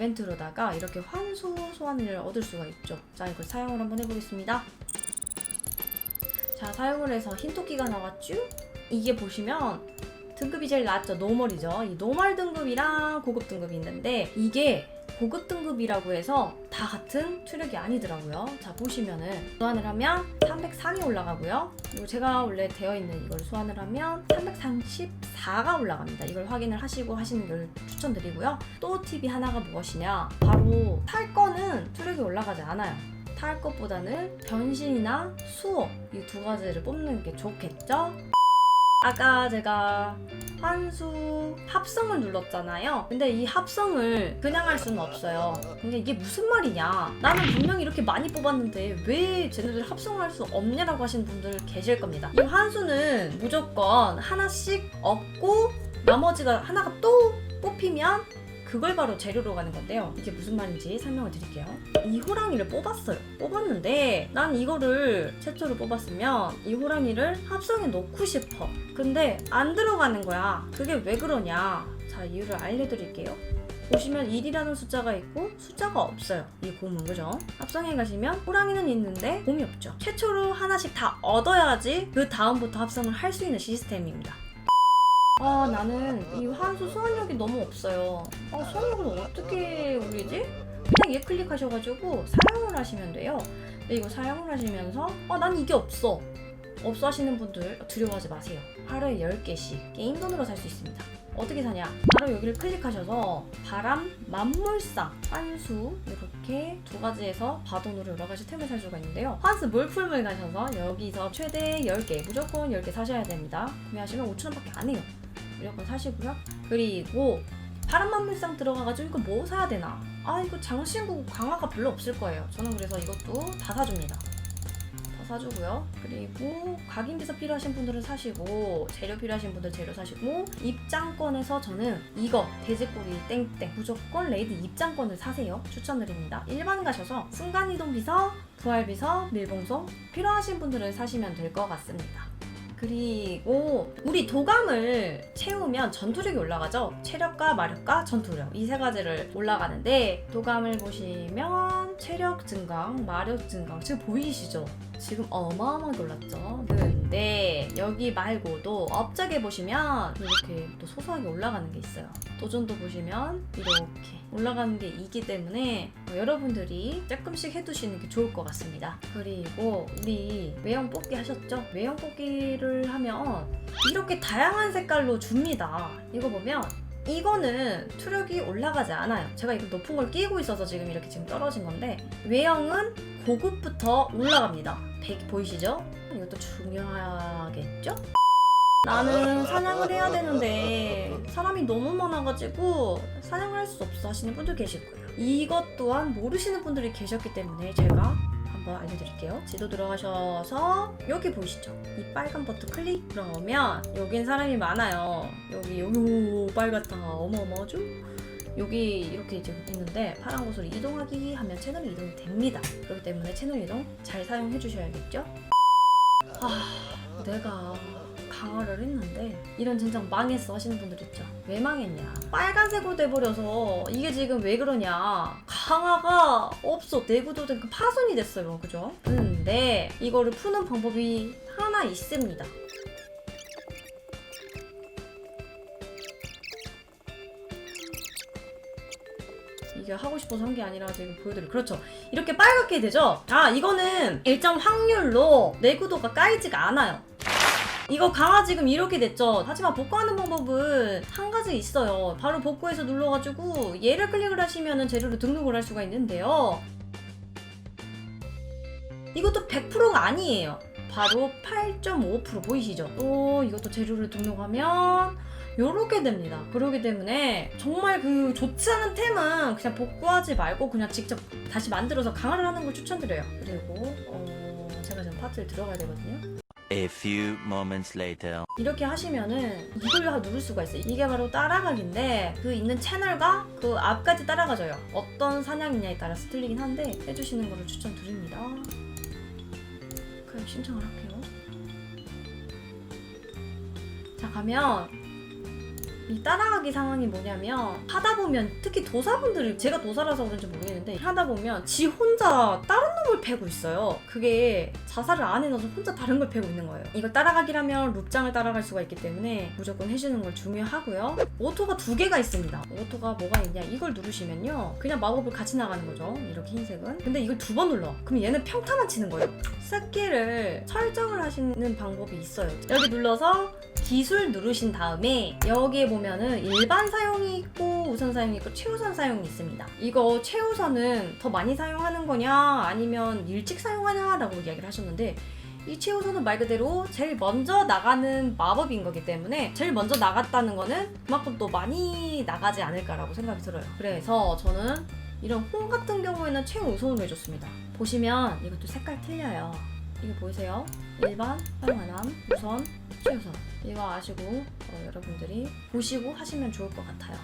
이벤트로다가 이렇게 환수 소환을 얻을 수가 있죠. 자, 이걸 사용을 한번 해보겠습니다. 자, 사용을 해서 흰 토끼가 나왔죠? 이게 보시면 등급이 제일 낮죠. 노멀이죠. 이 노멀 등급이랑 고급 등급이 있는데 이게 고급 등급이라고 해서 다 같은 투력이 아니더라고요. 자, 보시면은 소환을 하면 303이 올라가고요. 그리고 제가 원래 되어 있는 이걸 소환을 하면 334가 올라갑니다. 이걸 확인을 하시고 하시는 걸 추천드리고요. 또 팁이 하나가 무엇이냐? 바로 탈 거는 투력이 올라가지 않아요. 탈 것보다는 변신이나 수호 이두 가지를 뽑는 게 좋겠죠? 아까 제가 환수 합성을 눌렀잖아요. 근데 이 합성을 그냥 할 수는 없어요. 근데 이게 무슨 말이냐? 나는 분명히 이렇게 많이 뽑았는데 왜 쟤네들 합성을 할 수 없냐라고 하시는 분들 계실 겁니다. 이 환수는 무조건 하나씩 얻고 나머지가 하나가 또 뽑히면 그걸 바로 재료로 가는 건데요. 이게 무슨 말인지 설명을 드릴게요. 이 호랑이를 뽑았어요. 뽑았는데 난 이거를 최초로 뽑았으면 이 호랑이를 합성에 넣고 싶어. 근데 안 들어가는 거야. 그게 왜 그러냐? 자, 이유를 알려드릴게요. 보시면 1이라는 숫자가 있고 숫자가 없어요. 이 곰은 그죠? 합성해 가시면 호랑이는 있는데 곰이 없죠. 최초로 하나씩 다 얻어야지 그 다음부터 합성을 할 수 있는 시스템입니다. 아 나는 이 환수 소환력이 너무 없어요. 아 소환력을 어떻게 올리지? 그냥 얘 클릭하셔가지고 사용을 하시면 돼요. 근데 이거 사용을 하시면서 아난 이게 없어. 없어 하시는 분들 두려워하지 마세요. 하루에 10개씩 게임 돈으로 살 수 있습니다. 어떻게 사냐? 바로 여기를 클릭하셔서 바람, 만물상, 환수 이렇게 두 가지에서 바돈으로 여러 가지 템을 살 수가 있는데요. 환수 물품을 가셔서 여기서 최대 10개, 무조건 10개 사셔야 됩니다. 구매하시면 5,000원밖에 안 해요. 무조건 사시고요. 그리고 바람만물상 들어가가지고 이거 뭐 사야 되나? 아 이거 장신구 강화가 별로 없을 거예요. 저는 그래서 이것도 다 사줍니다. 다 사주고요. 그리고 각인비서 필요하신 분들은 사시고 재료 필요하신 분들 재료 사시고 입장권에서 저는 이거 돼지고기 땡땡 무조건 레이드 입장권을 사세요. 추천드립니다. 일반 가셔서 순간이동 비서, 부활 비서, 밀봉소 필요하신 분들은 사시면 될 것 같습니다. 그리고 우리 도감을 채우면 전투력이 올라가죠. 체력과 마력과 전투력 이 세 가지를 올라가는데 도감을 보시면 체력 증강, 마력 증강 지금 보이시죠? 지금 어마어마하게 올랐죠. 근데 여기 말고도 업적에 보시면 이렇게 또 소소하게 올라가는 게 있어요. 도전도 보시면 이렇게 올라가는 게 있기 때문에 어, 여러분들이 조금씩 해두시는 게 좋을 것 같습니다. 그리고 우리 외형 뽑기 하셨죠? 외형 뽑기를 하면 이렇게 다양한 색깔로 줍니다. 이거 보면 이거는 투력이 올라가지 않아요. 제가 이거 높은 걸 끼고 있어서 지금 이렇게 지금 떨어진 건데 외형은 고급부터 올라갑니다. 100 보이시죠? 이것도 중요하겠죠? 나는 사냥을 해야 되는데 사람이 너무 많아가지고 사냥을 할 수 없어 하시는 분들 계실 거예요. 이것 또한 모르시는 분들이 계셨기 때문에 제가 한번 알려드릴게요. 지도 들어가셔서 여기 보이시죠? 이 빨간 버튼 클릭 그러면 여긴 사람이 많아요. 여기 여기 빨갛다 어마어마하죠? 여기 이렇게 지금 있는데 파란 곳으로 이동하기 하면 채널 이동이 됩니다. 그렇기 때문에 채널 이동 잘 사용해 주셔야겠죠? 아, 내가 강화를 했는데 이런 진짜 망했어 하시는 분들 있죠. 왜 망했냐? 빨간색으로 돼버려서 이게 지금 왜 그러냐? 강화가 없어. 내구도된 그 파손이 됐어요. 그죠? 근데 이거를 푸는 방법이 하나 있습니다. 이게 하고 싶어서 한 게 아니라 지금 보여드릴 그렇죠 이렇게 빨갛게 되죠 아 이거는 일정 확률로 내구도가 까이지가 않아요 이거 강화 지금 이렇게 됐죠 하지만 복구하는 방법은 한 가지 있어요 바로 복구해서 눌러가지고 얘를 클릭을 하시면 재료로 등록을 할 수가 있는데요 이것도 100%가 아니에요 바로 8.5% 보이시죠 또 이것도 재료를 등록하면 요렇게 됩니다. 그러기 때문에 정말 그 좋지 않은 템은 그냥 복구하지 말고 그냥 직접 다시 만들어서 강화를 하는 걸 추천드려요. 그리고 어, 제가 지금 파트를 들어가야 되거든요. A few moments later. 이렇게 하시면은 이걸 다 누를 수가 있어요. 이게 바로 따라가기인데 그 있는 채널과 그 앞까지 따라가져요. 어떤 사냥이냐에 따라서 틀리긴 한데 해주시는 거를 추천드립니다. 그럼 신청을 할게요. 자 가면 이 따라가기 상황이 뭐냐면 하다 보면 특히 도사분들이 제가 도사라서 그런지 모르겠는데 하다 보면 지 혼자 다른 놈을 패고 있어요. 그게 자살을 안 해놔서 혼자 다른 걸 패고 있는 거예요. 이걸 따라가기라면 룹장을 따라갈 수가 있기 때문에 무조건 해주는 걸 중요하고요. 오토가 두 개가 있습니다. 오토가 뭐가 있냐? 이걸 누르시면요. 그냥 마법을 같이 나가는 거죠. 이렇게 흰색은. 근데 이걸 두 번 눌러. 그럼 얘는 평타만 치는 거예요. 스킬을 설정을 하시는 방법이 있어요. 여기 눌러서 기술 누르신 다음에 여기에 보면은 일반 사용이 있고 우선 사용이 있고 최우선 사용이 있습니다. 이거 최우선은 더 많이 사용하는 거냐 아니면 일찍 사용하냐 라고 이야기를 하셨는데 이 최우선은 말 그대로 제일 먼저 나가는 마법인 거기 때문에 제일 먼저 나갔다는 거는 그만큼 또 많이 나가지 않을까라고 생각이 들어요. 그래서 저는 이런 홍 같은 경우에는 최우선으로 해줬습니다. 보시면 이것도 색깔 틀려요. 이거 보이세요? 일반, 사용하남, 우선, 최우선. 이거 아시고 어, 여러분들이 보시고 하시면 좋을 것 같아요.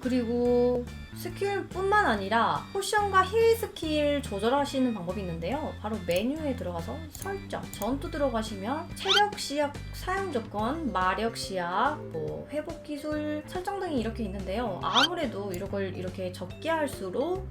그리고 스킬뿐만 아니라 포션과 힐 스킬 조절하시는 방법이 있는데요. 바로 메뉴에 들어가서 설정, 전투 들어가시면 체력 시약 사용 조건, 마력 시약, 뭐 회복 기술 설정 등이 이렇게 있는데요. 아무래도 이걸 이렇게 적게 할수록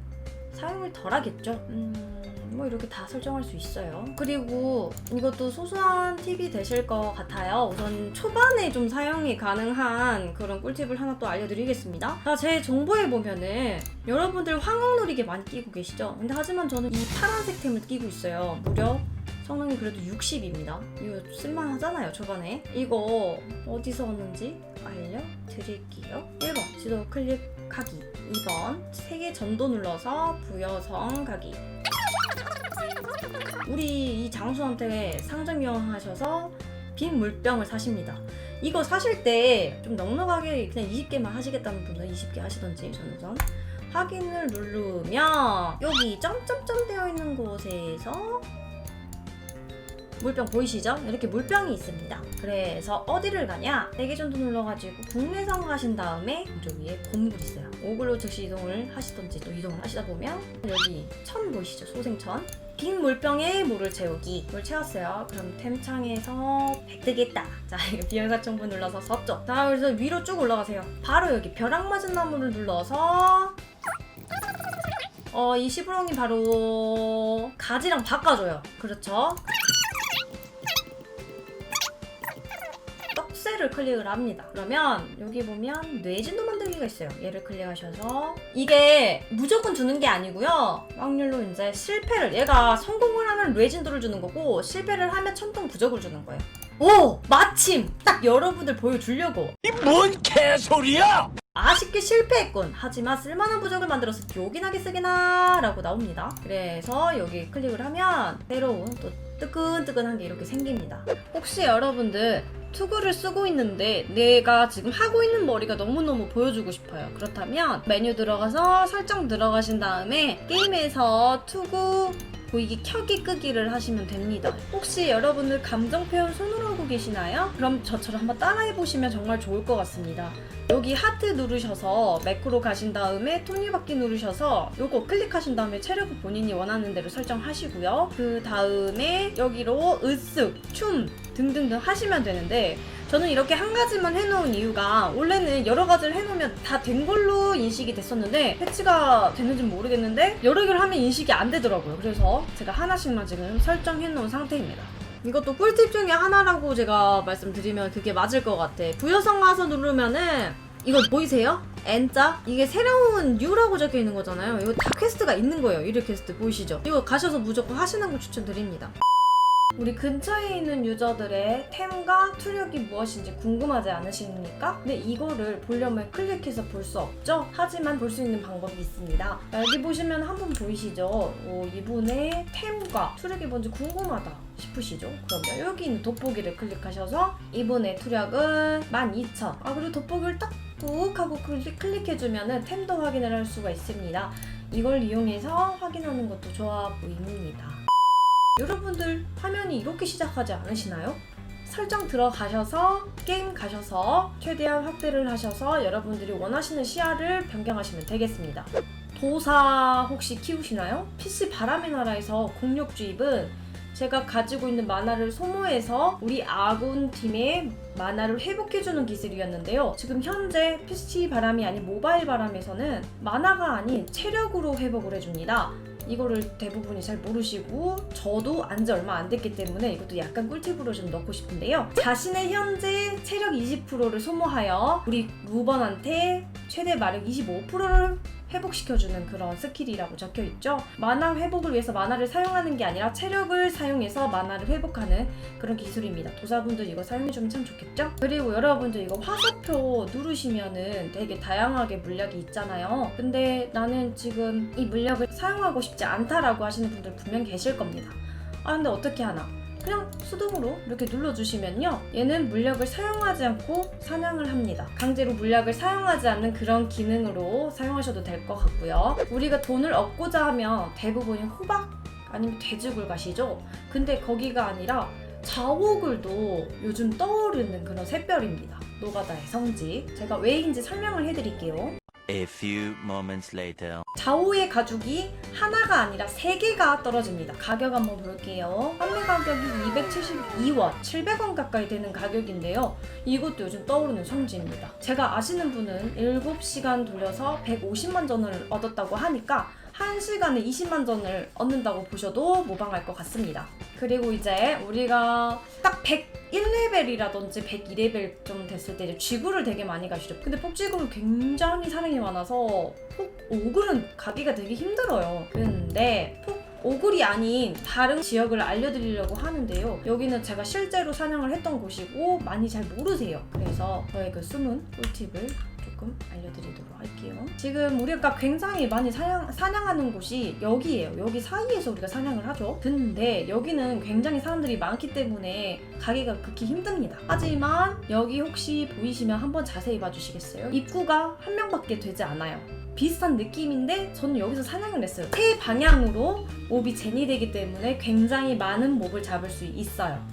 사용을 덜 하겠죠. 음, 뭐 이렇게 다 설정할 수 있어요. 그리고 이것도 소소한 팁이 되실 것 같아요. 우선 초반에 좀 사용이 가능한 그런 꿀팁을 하나 또 알려드리겠습니다. 자, 제 정보에 보면은 여러분들 황금놀이게 많이 끼고 계시죠? 근데 하지만 저는 이 파란색 템을 끼고 있어요. 무려 성능이 그래도 60입니다. 이거 쓸만하잖아요, 초반에. 이거 어디서 얻는지 알려드릴게요. 1번, 지도 클릭하기. 2번, 세개 전도 눌러서 부여성 가기. 우리 이 장수한테 상점 이용하셔서 빈 물병을 사십니다. 이거 사실 때 좀 넉넉하게 그냥 20개만 하시겠다는 분은 20개 하시던지 저는 우선 확인을 누르면 여기 점점점 되어 있는 곳에서 물병 보이시죠? 이렇게 물병이 있습니다. 그래서 어디를 가냐? 4개 정도 눌러가지고 국내선 가신 다음에 왼쪽 위에 건물 있어요. 오글로 즉시 이동을 하시던지 또 이동을 하시다 보면 여기 천 보이시죠? 소생천. 빈 물병에 물을 채우기. 물 채웠어요. 그럼 템창에서 배 뜨겠다. 자, 정보 눌러서 서쪽. 자, 그래서 위로 쭉 올라가세요. 바로 여기 벼락 맞은 나무를 눌러서 어, 이 시부렁이 바로 가지랑 바꿔줘요. 그렇죠? 떡새를 클릭을 합니다. 그러면 여기 보면 뇌진도 만들기가 있어요. 얘를 클릭하셔서 이게 무조건 주는 게 아니고요. 확률로 이제 실패를 얘가 성공을 하면 뇌진도를 주는 거고 실패를 하면 천둥 부적을 주는 거예요. 오 마침 딱 여러분들 보여주려고 뭔 개소리야! 아쉽게 실패했군. 하지만 쓸만한 부적을 만들어서 요긴하게 쓰게나 라고 나옵니다. 그래서 여기 클릭을 하면 새로운 또 뜨끈뜨끈한 게 이렇게 생깁니다. 혹시 여러분들 투구를 쓰고 있는데 내가 지금 하고 있는 머리가 너무너무 보여주고 싶어요. 그렇다면 메뉴 들어가서 설정 들어가신 다음에 게임에서 투구 보이기 켜기 끄기를 하시면 됩니다. 혹시 여러분들 감정 표현 손으로 하고 계시나요? 그럼 저처럼 한번 따라해 보시면 정말 좋을 것 같습니다. 여기 하트 누르셔서 매크로 가신 다음에 톱니바퀴 누르셔서 요거 클릭하신 다음에 체력을 본인이 원하는 대로 설정하시고요. 그 다음에 여기로 으쓱, 춤 등등등 하시면 되는데 저는 이렇게 한 가지만 해놓은 이유가 원래는 여러 가지를 해놓으면 다 된 걸로 인식이 됐었는데 패치가 됐는지 모르겠는데 여러 개를 하면 인식이 안 되더라고요. 그래서 제가 하나씩만 지금 설정해놓은 상태입니다. 이것도 꿀팁 중에 하나라고 제가 말씀드리면 그게 맞을 것 같아. 부여성 가서 누르면은 이거 보이세요? N자? 이게 새로운 U라고 적혀 있는 거잖아요. 이거 다 퀘스트가 있는 거예요. 1일 퀘스트 보이시죠? 이거 가셔서 무조건 하시는 거 추천드립니다. 우리 근처에 있는 유저들의 템과 투력이 무엇인지 궁금하지 않으십니까? 근데 이거를 보려면 클릭해서 볼 수 없죠? 하지만 볼 수 있는 방법이 있습니다. 여기 보시면 한 분 보이시죠? 오, 이분의 템과 투력이 뭔지 궁금하다 싶으시죠? 그러면 여기 있는 돋보기를 클릭하셔서 이분의 투력은 12,000. 아, 그리고 돋보기를 딱 꾹 하고 클릭, 클릭해주면 템도 확인을 할 수가 있습니다. 이걸 이용해서 확인하는 것도 좋아 보입니다. 여러분들 화면이 이렇게 시작하지 않으시나요? 설정 들어가셔서 게임 가셔서 최대한 확대를 하셔서 여러분들이 원하시는 시야를 변경하시면 되겠습니다. 도사 혹시 키우시나요? PC 바람의 나라에서 공룡 주입은 제가 가지고 있는 만화를 소모해서 우리 아군 팀의 만화를 회복해주는 기술이었는데요. 지금 현재 PC 바람이 아닌 모바일 바람에서는 만화가 아닌 체력으로 회복을 해줍니다. 이거를 대부분이 잘 모르시고 저도 안 지 얼마 안 됐기 때문에 이것도 약간 꿀팁으로 좀 넣고 싶은데요. 자신의 현재 체력 20%를 소모하여 우리 루번한테 최대 마력 25%를 회복시켜주는 그런 스킬이라고 적혀 있죠. 만화 회복을 위해서 만화를 사용하는 게 아니라 체력을 사용해서 만화를 회복하는 그런 기술입니다. 도사분들 이거 사용해주면 참 좋겠죠? 그리고 여러분들 이거 화살표 누르시면은 되게 다양하게 물약이 있잖아요. 근데 나는 지금 이 물약을 사용하고 싶지 않다라고 하시는 분들 분명 계실 겁니다. 아 근데 어떻게 하나? 그냥 수동으로 이렇게 눌러주시면요. 얘는 물약을 사용하지 않고 사냥을 합니다. 강제로 물약을 사용하지 않는 그런 기능으로 사용하셔도 될 것 같고요. 우리가 돈을 얻고자 하면 대부분이 호박 아니면 돼지굴 가시죠? 근데 거기가 아니라 자오굴도 요즘 떠오르는 그런 샛별입니다. 노가다의 성지. 제가 왜인지 설명을 해드릴게요. A few moments later. 자오의 가죽이 하나가 아니라 세 개가 떨어집니다. 가격 한번 볼게요. 판매 가격이 272원, 700원 가까이 되는 가격인데요. 이것도 요즘 떠오르는 성지입니다. 제가 아시는 분은 7시간 돌려서 150만 전을 얻었다고 하니까 1시간에 20만 전을 얻는다고 보셔도 무방할 것 같습니다. 그리고 이제 우리가 딱 101레벨이라든지 102레벨 좀 됐을 때 이제 쥐구를 되게 많이 가시죠. 근데 폭쥐구는 굉장히 사랑이 많아서 폭 오글은 가기가 되게 힘들어요. 근데 폭 오글이 아닌 다른 지역을 알려드리려고 하는데요. 여기는 제가 실제로 사냥을 했던 곳이고 많이 잘 모르세요. 그래서 저의 그 숨은 꿀팁을 조금 알려드리도록 할게요. 지금 우리가 굉장히 많이 사냥, 사냥하는 곳이 여기예요. 여기 사이에서 우리가 사냥을 하죠. 근데 여기는 굉장히 사람들이 많기 때문에 가기가 극히 힘듭니다. 하지만 여기 혹시 보이시면 한번 자세히 봐주시겠어요? 입구가 한 명밖에 되지 않아요. 비슷한 느낌인데 저는 여기서 사냥을 했어요. 세 방향으로 몹이 제니되기 때문에 굉장히 많은 몹을 잡을 수 있어요.